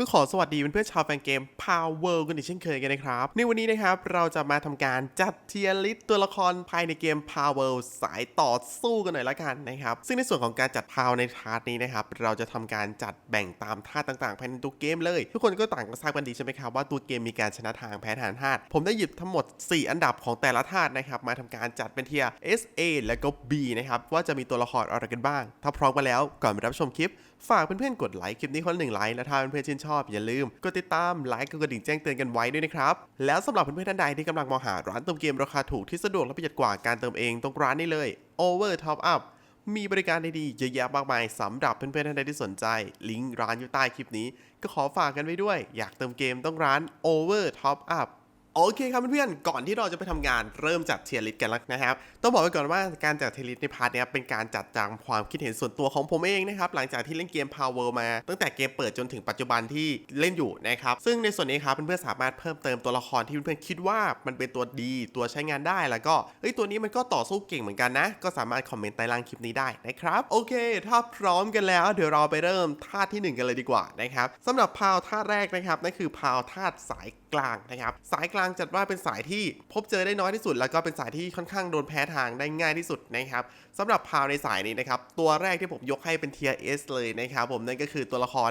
ก็ขอสวัสดีเพื่อนๆชาวแฟนเกม Power กันอีกเช่นเคยกันนะครับ ในวันนี้นะครับเราจะมาทำการจัดเทียร์ลิสต์ตัวละครภายในเกม Power สายต่อสู้กันหน่อยละกันนะครับ ซึ่งในส่วนของการจัดพาวในพาร์ทนี้นะครับ เราจะทำการจัดแบ่งตามธาตุต่างๆ ภายในตัวเกมเลย ทุกคนก็ต่างก็ทราบกันดีใช่ไหมครับว่าตัวเกมมีการชนะทางแพ้ทางธาตุผมได้หยิบทั้งหมด 4 อันดับของแต่ละธาตุนะครับมาทำการจัดเป็นเทียร์ S A และก็ B นะครับว่าจะมีตัวละครอะไรกันบ้าง ถ้าพร้อมกันแล้วก่อนไปรับชมคลิป ฝากเพื่อนๆกดไลค์คลิปนี้คนหนึ่งไลค์และถ้าเพื่อนๆชื่นชอบอย่าลืมกดติดตามไลค์กดกระดิ่งแจ้งเตือนกันไว้ด้วยนะครับ แล้วสำหรับเพื่อนๆท่านใดที่กำลังมองหาร้านเติมเกมราคาถูกที่สะดวกและประหยัดกว่าการเติมเองตรงร้านนี้เลย Over Top Up มีบริการดีๆเยอะแยะมากมายสำหรับเพื่อนๆท่านใดที่สนใจ ลิงก์ร้านอยู่ใต้คลิปนี้ ก็ขอฝากกันไว้ด้วย อยากเติมเกมต้องร้าน Over Top Up โอเคครับเพื่อนๆ ก่อนที่เราจะไปทำงานเริ่มจัดเทียร์ลิสกันแล้วนะครับ ต้องบอกไว้ก่อนว่าการจัดเทียร์ลิสในพาร์ทเนี้ยเป็นการจัดตามความคิดเห็นส่วนตัวของผมเองนะครับ หลังจากที่เล่นเกม Power มา ตั้งแต่เกมเปิดจนถึงปัจจุบันที่เล่นอยู่นะครับ ซึ่งในส่วนนี้ครับเพื่อนๆสามารถเพิ่มเติมตัวละครที่เพื่อนๆคิดว่ามันเป็นตัวดีตัวใช้งานได้แล้วก็เอ้ยตัวนี้มันก็ต่อสู้เก่งเหมือนกันนะ ก็สามารถคอมเมนต์ใต้ล่างคลิปนี้ได้นะครับโอเค ถ้าพร้อมกันแล้วเดี๋ยวเราไปเริ่มธาตุที่หนึ่งกันเลยดีกว่านะครับสำหรับพาวธาตุแรกนะครับนั่นคือพาวธาตุสาย กลางนะครับสายกลางจัดว่าเป็นสายที่พบเจอได้น้อยที่สุด แล้วก็เป็นสายที่ค่อนข้างโดนแพ้ทางได้ง่ายที่สุดนะครับสำหรับพาวในสายนี้นะครับตัวแรกที่ผมยกให้เป็นเทียร์ S เลยนะครับผมนั่นก็คือตัวละคร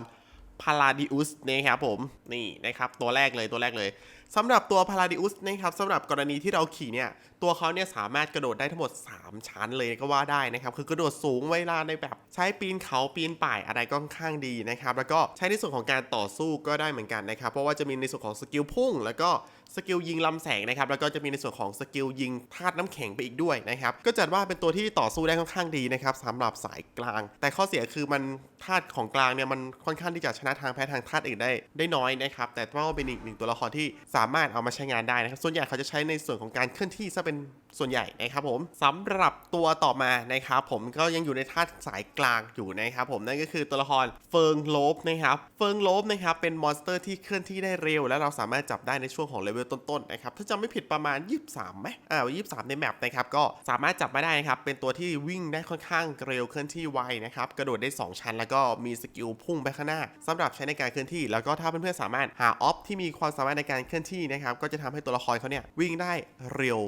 พาราดิอุสนะครับผมนี่นะครับตัวแรกเลยตัวแรกเลย สำหรับตัวพาราดิอุสนะครับสำหรับกรณีที่เราขี่เนี่ยตัวเขาเนี่ยสามารถกระโดดได้ทั้งหมด 3 ชั้นเลยก็ว่าได้นะครับ คือกระโดดสูงเวลาในแบบ ใช้ปีนเขาปีนป่ายอะไรก็ค่อนข้างดีนะครับ แล้วก็ใช้ในส่วนของการต่อสู้ก็ได้เหมือนกันนะครับ เพราะว่าจะมีในส่วนของสกิลพุ่ง แล้วก็สกิลยิงลำแสงนะครับ แล้วก็จะมีในส่วนของสกิลยิงธาตุน้ำแข็งไปอีกด้วยนะครับ ก็จัดว่าเป็นตัวที่ต่อสู้ได้ค่อนข้างดีนะครับสำหรับสายกลาง แต่ข้อเสียคือมันธาตุของกลางเนี่ยมันค่อนข้างที่จะชนะทางแพ้ทางธาตุอื่นได้ได้น้อยนะครับ แต่ว่าเป็นอีกหนึ่งตัวละครที่สามารถเอามาใช้งานได้นะครับ ส่วนใหญ่เขาจะใช้ในส่วนของการเคลื่อนที่ซะเป็นส่วนใหญ่นะครับผมสำหรับตัวต่อมานะครับผมก็ยังอยู่ในธาตุสายกลางอยู่นะครับผมนั่นก็คือตัวละครเฟิงโลบนะครับเฟิงโลบนะครับเป็นมอนสเตอร์ที่เคลื่อนที่ได้เร็ว และเราสามารถจับได้ในช่วงของเลเวลต้นๆนะครับถ้าจำไม่ผิดประมาณ 23ไหมอ่า23 ในแมปนะครับก็สามารถจับมาได้นะครับเป็นตัวที่วิ่งได้ค่อนข้างเร็วเคลื่อนที่ไวนะครับกระโดดได้ 2 ชั้น แล้วก็มีสกิลพุ่งไปข้างหน้าสำหรับใช้ในการเคลื่อนที่ แล้วก็ถ้าเพื่อนๆสามารถหาออฟที่มีความสามารถในการเคลื่อนที่นะครับก็จะทำให้ตัวละครเขาเนี่ยวิ่งได้เร็ว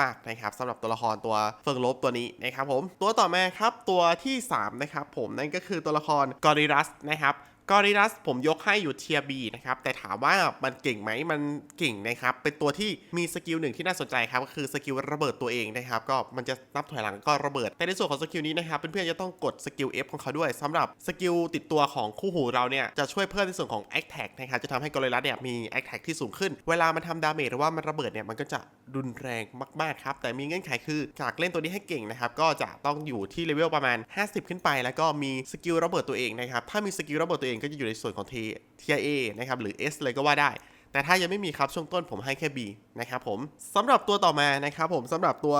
มากๆนะครับสำหรับตัวละครตัวเฟิงโลบตัวนี้นะครับผมตัวต่อมาครับตัวที่สามนะครับผมนั่นก็คือตัวละครกอริรัสนะครับ กอริรัสผมยกให้อยู่เทียบีนะครับ แต่ถามว่ามันเก่งไหมมันเก่งนะครับ เป็นตัวที่มีสกิลหนึ่งที่น่าสนใจครับ ก็คือสกิลระเบิดตัวเองนะครับ ก็มันจะนับถอยหลังก็ระเบิด แต่ในส่วนของสกิลนี้นะครับ เพื่อนๆจะต้องกดสกิล F ของเขาด้วยสำหรับสกิลติดตัวของคู่หูเราเนี่ย จะช่วยเพิ่มในส่วนของ a t t a c นะครับ จะทำให้กอริรัสเนี่ยมี a t t a c ที่สูงขึ้น เวลามันทำดาเมจหรือว่ามันระเบิดเนี่ย มันก็จะรุนแรงมากๆครับ แต่มีเงื่อนไขคือจากเล่นตัวนี้ให้เก่งนะครับ ก็จะต้องอยู่ที่เลเวลประมาณ 50 ขึ้นไป แล้วก็มีสกิลระเบิดตัวเองนะครับ ถ้ามีสกิลระเบิดตัวเองก็จะอยู่ในส่วนของ T TIA นะครับหรือ S เลยก็ว่าได้ แต่ถ้ายังไม่มีครับช่วงต้นผมให้แค่ B นะครับผมสำหรับตัวต่อมานะครับผมสำหรับตัว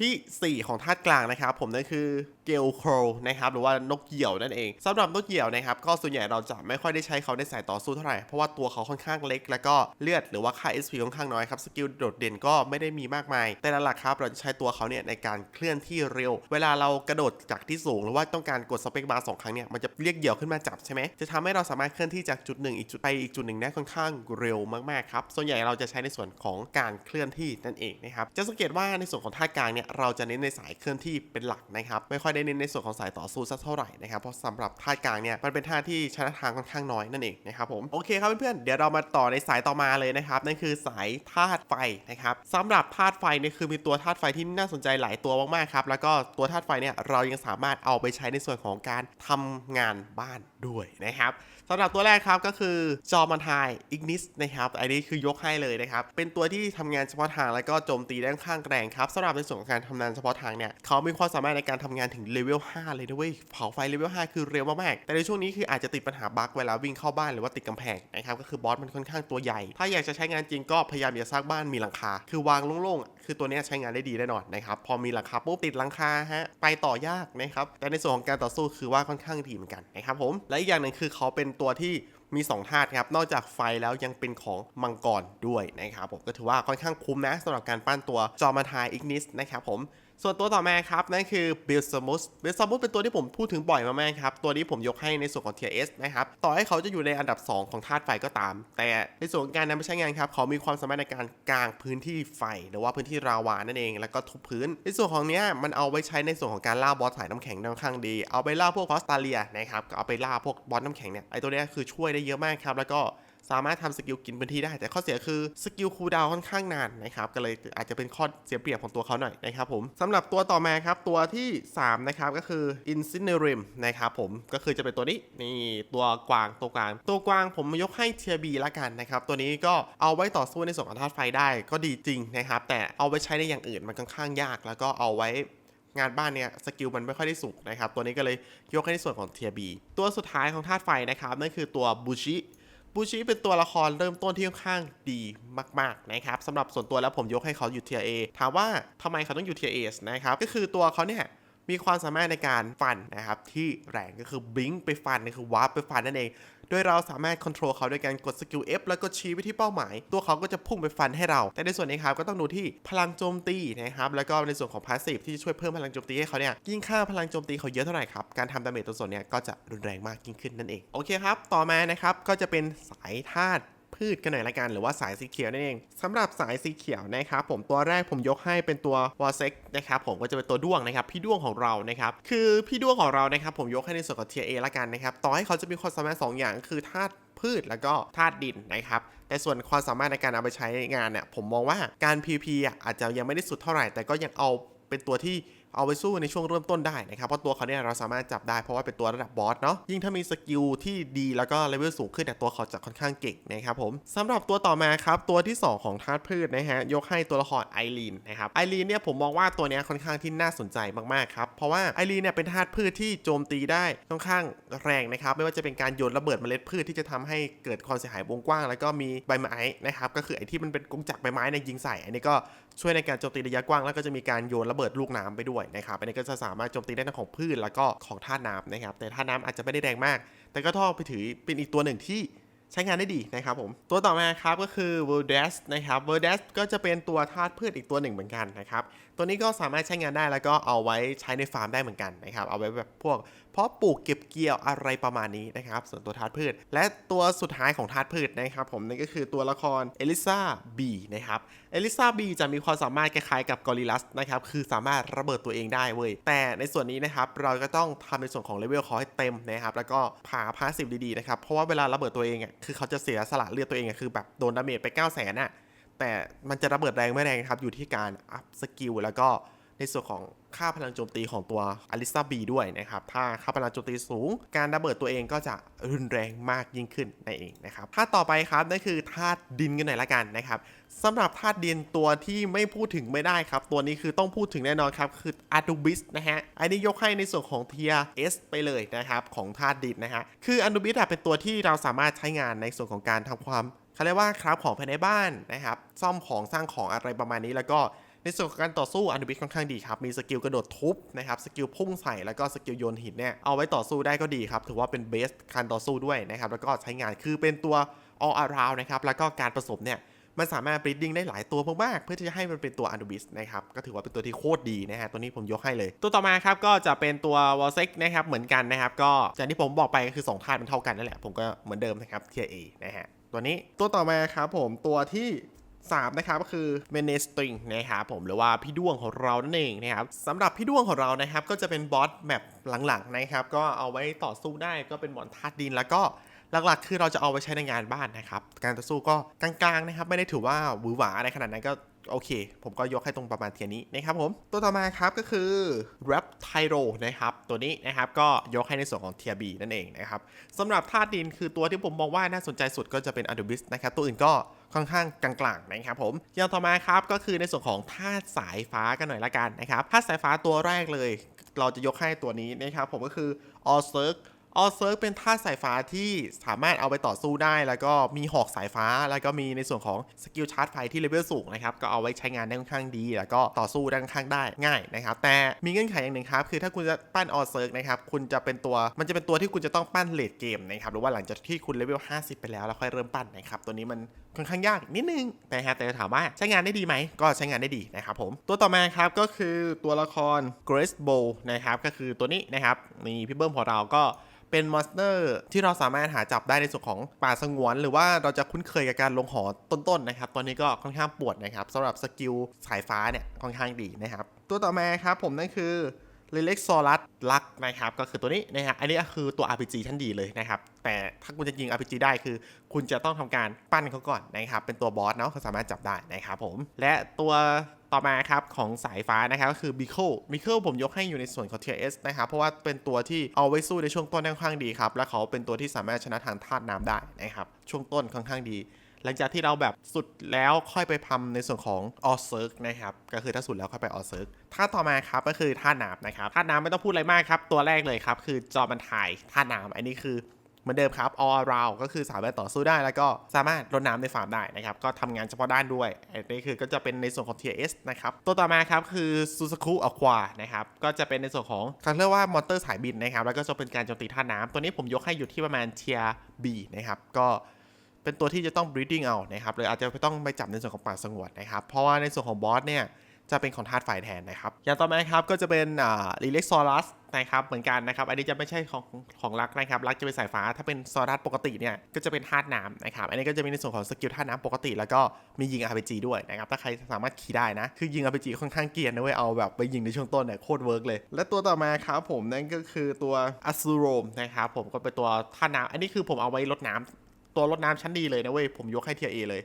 ที่ 4 ของธาตุกลางนะครับ ผมนั่นคือเกลโครนะครับหรือว่านกเหยี่ยวนั่นเองสำหรับนกเหยี่ยวนะครับก็ส่วนใหญ่เราจะไม่ค่อยได้ใช้เขาในสายต่อสู้เท่าไหร่ เพราะว่าตัวเขาค่อนข้างเล็ก แล้วก็เลือดหรือว่าค่า SP ค่อนข้างน้อยครับสกิลโดดเด่นก็ไม่ได้มีมากมาย แต่หลักๆครับเราจะใช้ตัวเขาเนี่ยในการเคลื่อนที่เร็ว เวลาเรากระโดดจากที่สูง หรือว่าต้องการกดสเปคบาร์สองครั้งเนี่ยมันจะเรียกเหยี่ยวขึ้นมาจับใช่ไหมจะทำให้เราสามารถเคลื่อนที่จากจุดหนึ่งอีกจุดไปอีกจุดหนึ่งได้ค่อนข้างเร็วมากๆครับส่วนใหญ่เราจะใช้ในส่วนของการเคลื่อนที่นั่นเองนะครับจะสังเกตว่าในส่วนของธากลางเนี่ยเราจะเน้นในสายเคลื่อนที่เป็นหลักนะครับ ไม่ค่อยได้เน้นในส่วนของสายต่อสู้สักเท่าไหร่นะครับ เพราะสำหรับธาตุกลางเนี่ยมันเป็นธาตุที่ชนะทางค่อนข้างน้อยนั่นเองนะครับผมโอเคครับเพื่อนๆเดี๋ยวเรามาต่อในสายต่อมาเลยนะครับนั่นคือสายธาตุไฟนะครับสำหรับธาตุไฟเนี่ยคือมีตัวธาตุไฟที่น่าสนใจหลายตัวมากๆครับแล้วก็ตัวธาตุไฟเนี่ยเรายังสามารถเอาไปใช้ในส่วนของการทำงานบ้านด้วยนะครับสำหรับตัวแรกครับก็คือจอมันทายอิกนิสนะครับอันนี้คือยกให้เลยนะครับเป็นตัวที่ทำงานเฉพาะทางแล้วก็โจมตีได้ค่อนข้างแรงครับสำหรับในส่วนของการทำงานเฉพาะทางเนี่ยเขามีความสามารถในการทำงานถึงเลเวล5เลยนะเว้ยเผาไฟเลเวล5คือเร็วมากๆแต่ในช่วงนี้คืออาจจะติดปัญหาบั๊กเวลาวิ่งเข้าบ้านหรือว่าติดกำแพงนะครับก็คือบอสมันค่อนข้างตัวใหญ่ ถ้าอยากจะใช้งานจริงก็พยายามอย่าสร้างบ้านมีหลังคา คือวางโล่งๆ คือตัวนี้ใช้งานได้ดีแน่นอนนะครับพอมีหลังคาปุ๊บติดหลังคาฮะไปต่อยากนะครับแต่ในส่วนของการต่อสู้คือว่าค่อนข้างดีเหมือนกันนะครับผมและอีกอย่างหนึ่งคือเขาเป็นตัวที่ มี2ธาตุครับ นอกจากไฟแล้วยังเป็นของมังกรด้วยนะครับผมก็ถือว่าค่อนข้างคุ้มนะสำหรับการปั้นตัวจอมาทายอิกนิสนะครับผม ส่วนตัวต่อมาครับ นั่นคือ b i l s a m u s b i l s a m u s เป็นตัวที่ผมพูดถึงบ่อยมากๆครับ ตัวนี้ผมยกให้ในส่วนของ T R S นะครับ ต่อให้เขาจะอยู่ในอันดับ 2 ของธาตุไฟก็ตาม แต่ในส่วนของการนำไปใช้งานครับ เขามีความสามารถในการกางพื้นที่ไฟ หรือว่าพื้นที่ราวานั่นเอง แล้วก็ทุบพื้น ในส่วนของเนี้ยมันเอาไว้ใช้ในส่วนของการล่าบอสสายน้ำแข็งค่อนข้างดี เอาไปล่าพวกคอสตาเลียนะครับก็เอาไปล่าพวกบอสน้ำแข็งเนี่ยไอตัวเนี้ยคือช่วยได้เยอะมากครับแล้วก็ สามารถทำสกิลกินพื้นที่ได้ แต่ข้อเสียคือสกิลคูลดาวค่อนข้างนานนะครับก็เลยอาจจะเป็นข้อเสียเปรียบของตัวเขาหน่อยนะครับผมสำหรับตัวต่อมาครับตัวที่3นะครับก็คือ Incinerim นะครับผมก็คือจะเป็นตัวนี้นี่ตัวกวางตัวกวาง ตัวกวางผมยกให้เทียบีละกันนะครับตัวนี้ก็เอาไว้ต่อสู้ในส่วนของธาตุไฟได้ก็ดีจริงนะครับแต่เอาไว้ใช้ในอย่างอื่นมันค่อนข้างยาก แล้วก็เอาไว้งานบ้านเนี่ยสกิลมันไม่ค่อยได้สูงนะครับ ตัวนี้ก็เลยยกให้ในส่วนของเทียบีตัวสุดท้ายของธาตุไฟนะครับนั่นคือตัวบูชิ บูชิเป็นตัวละครเริ่มต้นที่ค่อนข้างดีมากๆนะครับสำหรับส่วนตัวแล้วผมยกให้เขาอยู่เทียเอถามว่าทำไมเขาต้องอยู่เทียเอสนะครับก็คือตัวเขาเนี่ยมีความสามารถในการฟันนะครับที่แรงก็คือบิงไปฟันก็คือวาร์ปไปฟันนั่นเอง โดยเราสามารถควบคุมเขาด้วยการกดสกิล F แล้วก็ชี้ไปที่เป้าหมาย ตัวเขาก็จะพุ่งไปฟันให้เรา แต่ในส่วนนี้ครับก็ต้องดูที่พลังโจมตีนะครับ แล้วก็ในส่วนของพาสซีฟที่ช่วยเพิ่มพลังโจมตีให้เขาเนี่ย ยิ่งค่าพลังโจมตีเขาเยอะเท่าไหร่ครับ การทำดาเมจตัวส่วนเนี่ยก็จะรุนแรงมากยิ่งขึ้นนั่นเอง โอเคครับ ต่อมานะครับ ก็จะเป็นสายธาตุ พืชกันหน่อยละกัน หรือว่าสายสีเขียวนั่นเองสำหรับสายสีเขียวนะครับผมตัวแรกผมยกให้เป็นตัววอเซ็กนะครับผมก็จะเป็นตัวด้วงนะครับพี่ด้วงของเรานะครับคือพี่ด้วงของเรานะครับผมยกให้ในส่วนของเทียเอละกันนะครับต่อให้เขาจะมีความสามารถสองอย่างคือธาตุพืชแล้วก็ธาตุดินนะครับแต่ส่วนความสามารถในการเอาไปใช้งานเนี่ยผมมองว่าการ PVP อะอาจจะยังไม่ได้สุดเท่าไหร่ แต่ก็ยังเอาเป็นตัวที่ เอาไปสู้ในช่วงเริ่มต้นได้นะครับเพราะตัวเขาเนี่ยเราสามารถจับได้เพราะว่าเป็นตัวระดับบอสเนาะยิ่งถ้ามีสกิลที่ดีแล้วก็เลเวลสูงขึ้นเนี่ยตัวเขาจะค่อนข้างเก่งนะครับผมสำหรับตัวต่อมาครับตัวที่ 2 ของธาตุพืชนะฮะยกให้ตัวละครไอรีนนะครับไอรีนเนี่ยผมมองว่าตัวเนี้ยค่อนข้างที่น่าสนใจมากๆครับเพราะว่าไอรีนเนี่ยเป็นธาตุพืชที่โจมตีได้ค่อนข้างแรงนะครับไม่ว่าจะเป็นการโยนระเบิดเมล็ดพืชที่จะทำให้เกิดความเสียหายวงกว้าง แล้วก็มีใบไม้นะครับก็คือไอที่มันเป็นกงจักรใบไม้ในยิงใส่อันนี้ก็ ช่วยในการโจมตีระยะกว้างแล้วก็จะมีการโยนระเบิดลูกน้ำไปด้วยนะครับอันนี้ก็จะสามารถโจมตีได้ทั้งของพืชแล้วก็ของธาตุน้ำนะครับ แต่ธาตุน้ำอาจจะไม่ได้แรงมาก แต่ก็ท่อไปถือเป็นอีกตัวหนึ่งที่ใช้งานได้ดีนะครับผม ตัวต่อมาครับก็คือ v e r d a s นะครับ v e r d a s ก็จะเป็นตัวธาตุพืชอีกตัวหนึ่งเหมือนกันนะครับ ตัวนี้ก็สามารถใช้งานได้แล้วก็เอาไว้ใช้ในฟาร์มได้เหมือนกันนะครับ เอาไว้แบบพวก เพาะปลูกเก็บเกี่ยวอะไรประมาณนี้นะครับ ส่วนตัวธาตุพืช และตัวสุดท้ายของธาตุพืชนะครับผมนั่นก็คือตัวละครเอลิซาบีนะครับเอลิซาบีจะมีความสามารถคล้ายๆกับกอริลัสนะครับคือสามารถระเบิดตัวเองได้เว้ยแต่ในส่วนนี้นะครับเราก็ต้องทำในส่วนของเลเวลเขาให้เต็มนะครับแล้วก็ผ่าพาสซีฟดีๆนะครับเพราะว่าเวลาระเบิดตัวเองอะคือเขาจะเสียสละเลือดตัวเองอะคือแบบโดนดาเมจไป9 0 0 0 0นอะแต่มันจะระเบิดแรงไม่แรงครับอยู่ที่การอัพสกิลแล้วก็ ในส่วนของค่าพลังโจมตีของตัวอลิซาบีด้วยนะครับ ถ้าค่าพลังโจมตีสูง การระเบิดตัวเองก็จะรุนแรงมากยิ่งขึ้นนั่นเองนะครับถ้าต่อไปครับนั่นคือธาตุดินกันหน่อยละกันนะครับสำหรับธาตุดินตัวที่ไม่พูดถึงไม่ได้ครับ ตัวนี้คือต้องพูดถึงแน่นอนครับ คืออาดูบิสนะฮะอันนี้ยกให้ในส่วนของเทียเอสไปเลยนะครับ ของธาตุดินนะฮะคืออาดูบิสเป็นตัวที่เราสามารถใช้งานในส่วนของการทำความเขาเรียกว่าคราฟของภายในบ้านนะครับ ซ่อมของสร้างของอะไรประมาณนี้แล้วก็ ในส่วนของการต่อสู้อันดูบิสค่อนข้างดีครับมีสกิลกระโดดทุบนะครับสกิลพุ่งใส่แล้วก็สกิลโยนหินเนี่ยเอาไว้ต่อสู้ได้ก็ดีครับถือว่าเป็นเบสการต่อสู้ด้วยนะครับแล้วก็ใช้งานคือเป็นตัว all around นะครับแล้วก็การผสมเนี่ยมันสามารถ breeding ได้หลายตัวมากๆ เพื่อที่จะให้มันเป็นตัว Anubis นะครับ ก็ถือว่าเป็นตัวที่โคตรดีนะฮะ ตัวนี้ผมยกให้เลย ตัวต่อมาครับ ก็จะเป็นตัว w a l s e c นะครับ เหมือนกันนะครับ ก็จากที่ผมบอกไปก็คือ2ธาตุมันเท่ากันนั่นแหละ ผมก็เหมือนเดิมนะครับ Tier A นะฮะ ตัวนี้ตัวต่อมาครับผมตัวที่ 3นะครับก็คือเมเนสตริงนะครับผมหรือว่าพี่ด้วงของเรานั่นเองนะครับสำหรับพี่ด้วงของเรานะครับก็จะเป็นบอสแมปหลังๆนะครับก็เอาไว้ต่อสู้ได้ก็เป็นหมอนธาตุดินแล้วก็หลักๆ คือเราจะเอาไปใช้ในงานบ้านนะครับ การต่อสู้ก็กลางๆนะครับไม่ได้ถือว่าหวือหวาอะไรขนาดนั้นก็โอเค ผมก็ยกให้ตรงประมาณเทียนี้นะครับผม ตัวต่อมาครับก็คือ Rap Tyro นะครับ ตัวนี้นะครับก็ยกให้ในส่วนของเทียบีนั่นเองนะครับสำหรับธาตุดินคือตัวที่ผมมองว่าน่าสนใจสุดก็จะเป็น a d o b i s นะครับ ตัวอื่นก็ ค่อนข้างกลางๆนะครับผมอย่างต่อมาครับก็คือในส่วนของธาตุสายฟ้ากันหน่อยละกันนะครับธาตุสายฟ้าตัวแรกเลย เราจะยกให้ตัวนี้นะครับผมก็คือ All c i r c ออเซิร์ฟเป็นธาตุสายฟ้าที่สามารถเอาไปต่อสู้ได้ แล้วก็มีหอกสายฟ้า แล้วก็มีในส่วนของสกิลชาร์จไฟที่เลเวลสูงนะครับ ก็เอาไว้ใช้งานได้ค่อนข้างดี แล้วก็ต่อสู้ได้ค่อนข้างได้ง่ายนะครับ แต่มีเงื่อนไขอย่างหนึ่งครับ คือถ้าคุณจะปั้นออเซิร์ฟนะครับ คุณจะเป็นตัว มันจะเป็นตัวที่คุณจะต้องปั้นเลดเกมนะครับ หรือว่าหลังจากที่คุณเลเวล50 ไปแล้วแล้วค่อยเริ่มปั้นนะครับ ตัวนี้มัน ค่อนข้างยากนิดนึงแต่ฮะแต่ถามว่าใช้งานได้ดีไหม ก็ใช้งานได้ดีนะครับผมตัวต่อมาครับก็คือตัวละคร Grace Bow นะครับก็คือตัวนี้นะครับมีพี่เบิ้มของเราก็เป็นมอนสเตอร์ที่เราสามารถหาจับได้ในส่วนของป่าสงวน หรือว่าเราจะคุ้นเคยกับการลงหอต้นๆนะครับ ตอนนี้ก็ค่อนข้างปวดนะครับสำหรับสกิลสายฟ้าเนี่ยค่อนข้างดีนะครับ ตัวต่อมาครับผมนั่นคือ เลเล็กซอรัสลักนะครับ ก็คือตัวนี้นะฮะอันนี้ก็คือตัว RPG ชั้นดีเลยนะครับ แต่ถ้าคุณจะยิง RPG ได้คือ คุณจะต้องทำการปั้นเขาก่อนนะครับ เป็นตัวบอสเนาะเขาสามารถจับได้นะครับผม และตัวต่อมาครับของสายฟ้านะครับก็คือบิ c ค b บิ c ค b ผมยกให้อยู่ในส่วนของ TS นะครับเพราะว่าเป็นตัวที่เอาไว้สู้ในช่วงต้นค่อนข้างดีครับและเขาเป็นตัวที่สามารถชนะทางธาตุน้ำได้นะครับช่วงต้นค่อนข้างดี หลังจากที่เราแบบสุดแล้วค่อยไปพำในส่วนของออเซิร์กนะครับ ก็คือถ้าสุดแล้วค่อยไปออเซิร์กท่าต่อมาครับก็คือท่าน้ำนะครับท่าน้ำไม่ต้องพูดอะไรมากครับ ตัวแรกเลยครับ คือจอมันถ่ายท่าน้ำอันนี้คือเหมือนเดิมครับ all around ก็คือสามารถต่อสู้ได้แล้วก็สามารถรดน้ำในฟาร์มได้นะครับ ก็ทำงานเฉพาะด้านด้วยอันนี้คือก็จะเป็นในส่วนของ TS นะครับ ตัวต่อมาครับคือ Suzaku Aqua นะครับ ก็จะเป็นในส่วนของเขาเรียกว่ามอเตอร์สายบินนะครับ แล้วก็จะเป็นการโจมตีท่าน้ำตัวนี้ผมยกให้อยู่ที่ประมาณ tier B นะครับ ก็ เป็นตัวที่จะต้อง breeding เอานะครับหรืออาจจะต้องไปจับในส่วนของป่าสงวนนะครับ เพราะว่าในส่วนของบอสเนี่ยจะเป็นของธาตุไฟแทนนะครับ อย่างต่อมาครับก็จะเป็นอ่าลิเล็กซอรัสนะครับเหมือนกันนะครับอันนี้จะไม่ใช่ของของรักนะครับรักจะเป็นสายฟ้าถ้าเป็นซอรัสปกติเนี่ยก็จะเป็นธาตุน้ำนะครับอันนี้ก็จะมีในส่วนของสกิลธาตุน้ำปกติ แล้วก็มียิง RPG ด้วยนะครับถ้าใครสามารถขี่ได้นะ คือยิง RPG ค่อนข้างเกียนนะเว้ยเอาแบบไปยิงในช่วงต้นเนี่ยโคตรเวิร์กเลย และตัวต่อมาครับผมนั่นก็คือตัวอัสซูโรมนะครับผมก็เป็นตัวธาตุน้ำอันนี้คือผมเอาไว้ลดน้ำ ตัวลดน้ำชั้นดีเลยนะเว้ย ผมยกให้เทียเอเลย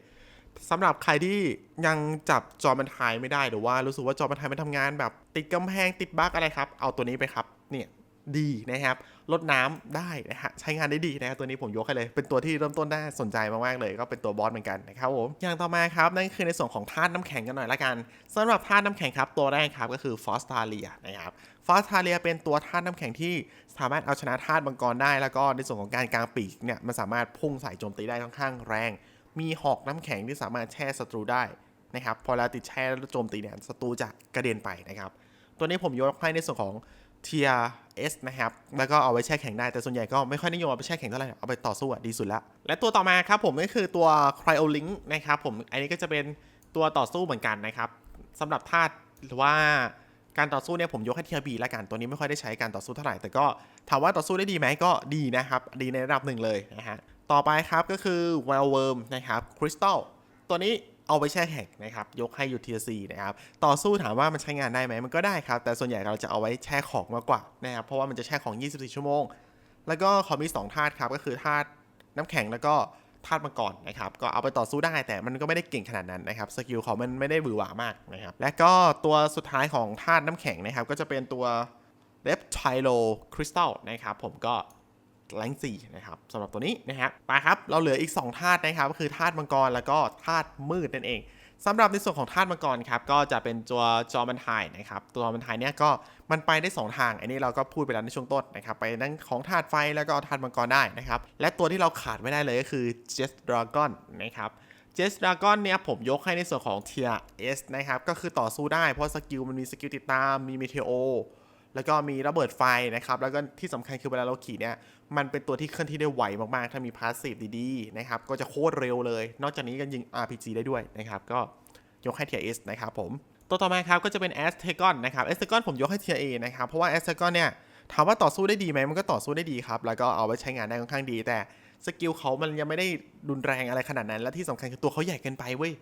สำหรับใครที่ยังจับจอมันทายไม่ได้หรือว่ารู้สึกว่าจอมันทายมันทำงานแบบ ติดกำแพงติดบั๊กอะไรครับ เอาตัวนี้ไปครับ เนี่ยดีนะครับลดน้ำได้นะฮะใช้งานได้ดีนะครับตัวนี้ผมยกให้เลย เป็นตัวที่เริ่มต้นน่าสนใจมากๆเลย ก็เป็นตัวบอสเหมือนกันนะครับผมอย่างต่อมาครับ นั่นคือในส่วนของธาตุน้ำแข็งกันหน่อยละกันสำหรับธาตุน้ำแข็งครับ ตัวแรกครับก็คือฟอสตาเลียนะครับ อสตาเลียเป็นตัวธาตุน้ำแข็งที่สามารถเอาชนะธาตุมังกรได้ แล้วก็ในส่วนของการกลางปีกเนี่ยมันสามารถพุ่งใส่โจมตีได้ค่อนข้างแรง มีหอกน้ำแข็งที่สามารถแช่ศัตรูได้นะครับพอเราติดแช่แล้วโจมตีเนี่ยศัตรูจะกระเด็นไปนะครับ ตัวนี้ผมยกให้ในส่วนของ Tier S นะครับ แล้วก็เอาไว้แช่แข็งได้ แต่ส่วนใหญ่ก็ไม่ค่อยนิยมเอาไปแช่แข็งเท่าไหร่ เอาไปต่อสู้อะดีสุดละ และตัวต่อมาครับผมก็คือตัว Cryolink นะครับผม อันนี้ก็จะเป็นตัวต่อสู้เหมือนกันนะครับสำหรับธาตุหรือว่า การต่อสู้เนี่ยผมยกให้เทียบีละกันตัวนี้ไม่ค่อยได้ใช้การต่อสู้เท่าไหร่แต่ก็ถามว่าต่อสู้ได้ดีไหมก็ดีนะครับดีในระดับหนึ่งเลยนะฮะต่อไปครับก็คือ w i l d Worm นะครับคริสตัลตัวนี้เอาไปแช่แข็งนะครับยกให้ยู่ Tier C นะครับต่อสู้ถามว่ามันใช้งานได้ไหมมันก็ได้ครับ แต่ส่วนใหญ่เราจะเอาไว้แช่ของมากกว่านะครับเพราะว่ามันจะแช่ของ 24 ชั่วโมง แล้วก็เขามี 2 ธาตุครับก็คือธาตุน้ำแข็งแล้วก็ ธาตุมังกรนะครับก็เอาไปต่อสู้ได้แต่มันก็ไม่ได้เก่งขนาดนั้นนะครับสกิลเขามันไม่ได้หวือหวามากนะครับและก็ตัวสุดท้ายของธาตุน้ำแข็งนะครับก็จะเป็นตัวเลปไทโลคริสตัลนะครับผมก็แรงสี่นะครับสำหรับตัวนี้นะครับไปครับ เราเหลืออีก 2 ธาตุนะครับก็คือธาตุมังกรแล้วก็ธาตุมืดนั่นเอง สำหรับในส่วนของธาตุมังกรครับก็จะเป็นตัวจอมันทายนะครับตัวมันทายเนี่ยก็มันไปได้ 2 ทาง อันนี้เราก็พูดไปแล้วในช่วงต้นนะครับไปนั่งของธาตุไฟแล้วก็ธาตุมังกรได้นะครับและตัวที่เราขาดไม่ได้เลยก็คือเจสดราก้อนนะครับเจสดราก้อนเนี่ยผมยกให้ในส่วนของเทียเอสนะครับก็คือต่อสู้ได้เพราะสกิลมันมีสกิลติดตามมีเมเทโอ แล้วก็มีระเบิดไฟนะครับ แล้วก็ที่สำคัญคือเวลาเราขี่เนี่ย มันเป็นตัวที่เคลื่อนที่ได้ไวมากๆ ถ้ามีพาสซีฟดีๆ นะครับ ก็จะโคตรเร็วเลย นอกจากนี้ก็ยิง RPG ได้ด้วยนะครับ ก็ยกให้ Tier S นะครับผม ตัวต่อมาครับก็จะเป็น a z t e g o n นะครับ a z t e g o n ผมยกให้ Tier A นะครับ เพราะว่า a z t e g o n เนี่ยถามว่าต่อสู้ได้ดีไหมมันก็ต่อสู้ได้ดีครับ แล้วก็เอาไว้ใช้งานได้ค่อนข้างดี แต่สกิลเขามันยังไม่ได้รุนแรงอะไรขนาดนั้น และที่สำคัญคือตัวเขาใหญ่เกินไปเว้ย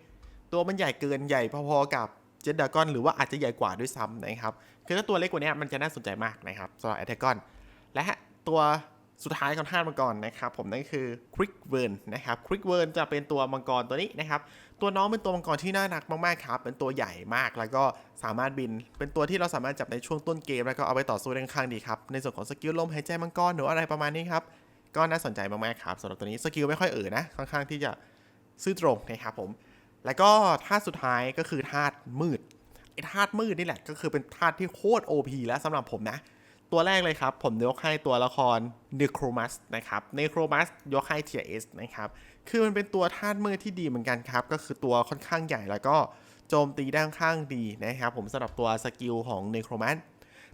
ตัวมันใหญ่เกินใหญ่พอๆกับเจ็ดดากอนหรือว่าอาจจะใหญ่กว่าด้วยซ้ำนะครับ คือถ้าตัวเล็กกว่านี้มันจะน่าสนใจมากนะครับสำหรับแอตแทกอนและตัวสุดท้ายของธาตุมังกรนะครับผมนั่นคือคริกเวิร์นนะครับคริกเวิร์นจะเป็นตัวมังกรตัวนี้นะครับตัวน้องเป็นตัวมังกรที่น่ารักมากๆครับเป็นตัวใหญ่มากแล้วก็สามารถบิน เป็นตัวที่เราสามารถจับในช่วงต้นเกม แล้วก็เอาไปต่อสู้ได้ค่อนข้างดีครับในส่วนของสกิลลมหายใจมังกรหรืออะไรประมาณนี้ครับก็น่าสนใจมากๆครับสำหรับตัวนี้สกิลไม่ค่อยเอ่อนะค่อนข้างที่จะซื่อตรงนะครับผมแล้วก็ธาตุสุดท้ายก็คือธาตุมืด ธาตุมืดนี่แหละ ก็คือเป็นธาตุที่โคตร OP แล้วสำหรับผมนะ ตัวแรกเลยครับ ผมยกให้ตัวละคร Necromus นะครับ Necromus ยกให้ Tier S นะครับ คือมันเป็นตัวธาตุมืดที่ดีเหมือนกันครับ ก็คือตัวค่อนข้างใหญ่แล้วก็โจมตีได้ค่อนข้างดีนะครับผมสำหรับตัวสกิลของ Necromus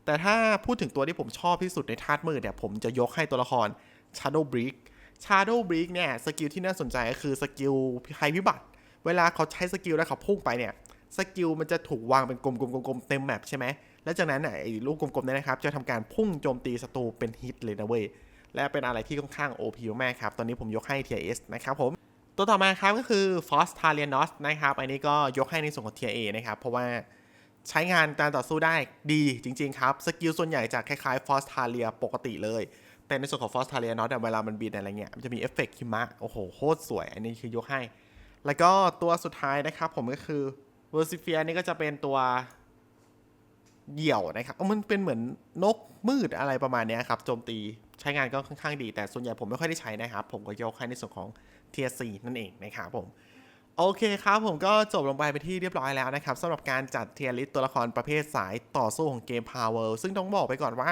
แต่ถ้าพูดถึงตัวที่ผมชอบที่สุดในธาตุมืดเนี่ยผมจะยกให้ตัวละคร Shadow Break Shadow Break เนี่ยสกิลที่น่าสนใจก็คือสกิลภัยพิบัติ เวลาเขาใช้สกิลแล้วเขาพุ่งไปเนี่ย สกิลมันจะถูกวางเป็นกลมๆๆเต็มแมปใช่ไหมแล้วจากนั้นไอ้ลูกกลมๆเนี่ยนะครับจะทำการพุ่งโจมตีศัตรูเป็นฮิตเลยนะเว้ย และเป็นอะไรที่ค่อนข้าง OP มากครับ ตอนนี้ผมยกให้ Tier S นะครับผม ตัวต่อมาครับก็คือ f o s t a l i a n o s นะครับ อันนี้ก็ยกให้ในส่วนของ Tier A นะครับ เพราะว่าใช้งานการต่อสู้ได้ดีจริงๆครับ สกิลส่วนใหญ่จะคล้ายๆ f o s t a l i a ปกติเลย แต่ในส่วนของ f o s t a l i a n o s เวลามันบินอะไรเงี้ยมันจะมีเอฟเฟกต์หิมะโอ้โหโคตรสวย อันนี้คือยกให้ แล้วก็ตัวสุดท้ายนะครับผมก็คือ v e r s i f i e r นี่ก็จะเป็นตัวเหยี่ยวนะครับอ้ามันเป็นเหมือนนกมืดอะไรประมาณนี้ครับ โจมตีใช้งานก็ค่อนข้างดี แต่ส่วนใหญ่ผมไม่ค่อยได้ใช้นะครับ ผมก็ยกให้ในส่วนของ Tier 4นั่นเองนะครับผม โอเคครับผมก็จบลงไปเป็นที่เรียบร้อยแล้วนะครับสำหรับการจัดเทียริสตัวละครประเภทสายต่อสู้ของเกม Power ซึ่งต้องบอกไปก่อนว่า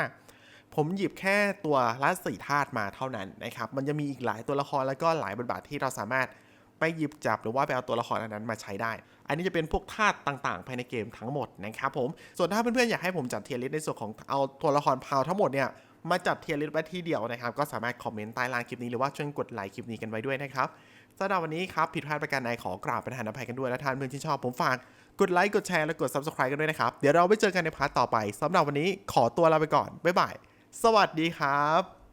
ผมหยิบแค่ตัวละสี่ธาตุมาเท่านั้นนะครับ มันจะมีอีกหลายตัวละครแล้วก็หลายบทบาทที่เราสามารถไปหยิบจับหรือว่าไปเอาตัวละครอันนั้นมาใช้ได้ อันนี้จะเป็นพวกธาตุต่างๆ ภายในเกมทั้งหมดนะครับผม ส่วนถ้าเพื่อนๆอยากให้ผมจัดเทียร์ลิสในส่วนของเอาตัวละครพาวทั้งหมดเนี่ยมาจัดเทียร์ลิสไว้ที่เดียวนะครับ ก็สามารถคอมเมนต์ใต้ล่างคลิปนี้หรือว่าช่วยกดไลค์คลิปนี้กันไว้ด้วยนะครับสำหรับวันนี้ครับผิดพลาดประการใดขอกราบประทานอภัยกันด้วยและท่านเพื่อนที่ชอบผมฝากกดไลค์กดแชร์และกด Subscribe กันด้วยนะครับ เดี๋ยวเราไปเจอกันในพาร์ทต่อไปสำหรับวันนี้ขอตัวลาไปก่อนบ๊ายบายสวัสดีครับ